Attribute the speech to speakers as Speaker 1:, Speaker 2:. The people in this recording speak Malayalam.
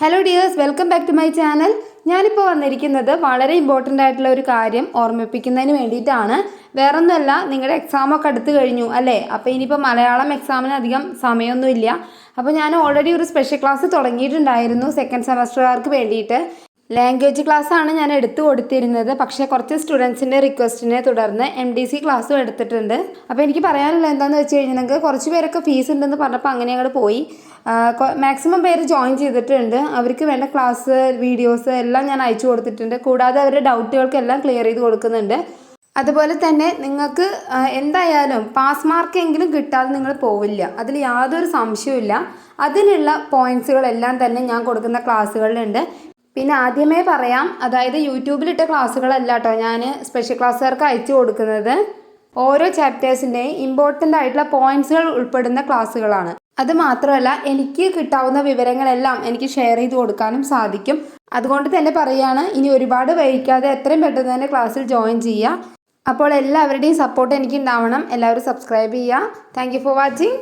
Speaker 1: Hello dears welcome back to my channel ഞാനിപ്പോൾ വന്നിരിക്കുന്നത് വളരെ ഇമ്പോർട്ടന്റ് ആയിട്ടുള്ള ഒരു കാര്യം ഓർമ്മിപ്പിക്കുന്നതിന് വേണ്ടിയിട്ടാണ്. വേറൊന്നുമല്ല നിങ്ങളുടെ എക്സാമൊക്കെ അടുത്ത് കഴിഞ്ഞു അല്ലേ? അപ്പോൾ ഇനിയിപ്പോൾ മലയാളം എക്സാമിന് അധികം സമയമൊന്നുമില്ല. അപ്പോൾ ഞാൻ ഓൾറെഡി ഒരു സ്പെഷ്യൽ ക്ലാസ് തുടങ്ങിയിട്ടുണ്ടായിരുന്നു സെക്കൻഡ് സെമസ്റ്ററുകാർക്ക് വേണ്ടിയിട്ട്. ലാംഗ്വേജ് ക്ലാസ് ആണ് ഞാൻ എടുത്തു കൊടുത്തിരുന്നത്. പക്ഷേ കുറച്ച് സ്റ്റുഡൻസിന്റെ റിക്വസ്റ്റിനെ തുടർന്ന് എം ഡി സി ക്ലാസ്സും എടുത്തിട്ടുണ്ട്. അപ്പോൾ എനിക്ക് പറയാനുള്ള എന്താണെന്ന് വെച്ച് നിങ്ങൾക്ക് കുറച്ച് പേരൊക്കെ ഫീസ് ഉണ്ടെന്ന് പറഞ്ഞപ്പോൾ അങ്ങനെ അങ്ങോട്ട് പോയി. മാക്സിമം പേര് ജോയിൻ ചെയ്തിട്ടുണ്ട്. അവർക്ക് വേണ്ട ക്ലാസ് വീഡിയോസ് എല്ലാം ഞാൻ അയച്ചു കൊടുത്തിട്ടുണ്ട്. കൂടാതെ അവരുടെ ഡൗട്ടുകൾക്കെല്ലാം ക്ലിയർ ചെയ്ത് കൊടുക്കുന്നുണ്ട്. അതുപോലെ തന്നെ നിങ്ങൾക്ക് എന്തായാലും പാസ് മാർക്ക് എങ്കിലും കിട്ടാതെ നിങ്ങൾ പോവില്ല. അതിൽ യാതൊരു സംശയവുമില്ല. അതിനുള്ള പോയിന്റ്സുകളെല്ലാം തന്നെ ഞാൻ കൊടുക്കുന്ന ക്ലാസ്സുകളിലുണ്ട് പിന്നെ ആദ്യമേ പറയാം അതായത് യൂട്യൂബിലിട്ട ക്ലാസ്സുകളല്ല കേട്ടോ ഞാൻ സ്പെഷ്യൽ ക്ലാസ്സുകാർക്ക് അയച്ചു കൊടുക്കുന്നത്. ഓരോ ചാപ്റ്റേഴ്സിന്റെയും ഇമ്പോർട്ടന്റ് ആയിട്ടുള്ള പോയിന്റ്സുകൾ ഉൾപ്പെടുന്ന ക്ലാസ്സുകളാണ്. അത് മാത്രമല്ല എനിക്ക് കിട്ടാവുന്ന വിവരങ്ങളെല്ലാം എനിക്ക് ഷെയർ ചെയ്ത് കൊടുക്കാനും സാധിക്കും. അതുകൊണ്ട് തന്നെ പറയുകയാണ് ഇനി ഒരുപാട് വൈകിക്കാതെ എത്രയും പെട്ടെന്ന് തന്നെ ക്ലാസ്സിൽ ജോയിൻ ചെയ്യുക. അപ്പോൾ എല്ലാവരുടെയും സപ്പോർട്ട് എനിക്ക് ഉണ്ടാവണം എല്ലാവരും സബ്സ്ക്രൈബ് ചെയ്യുക. Thank for watching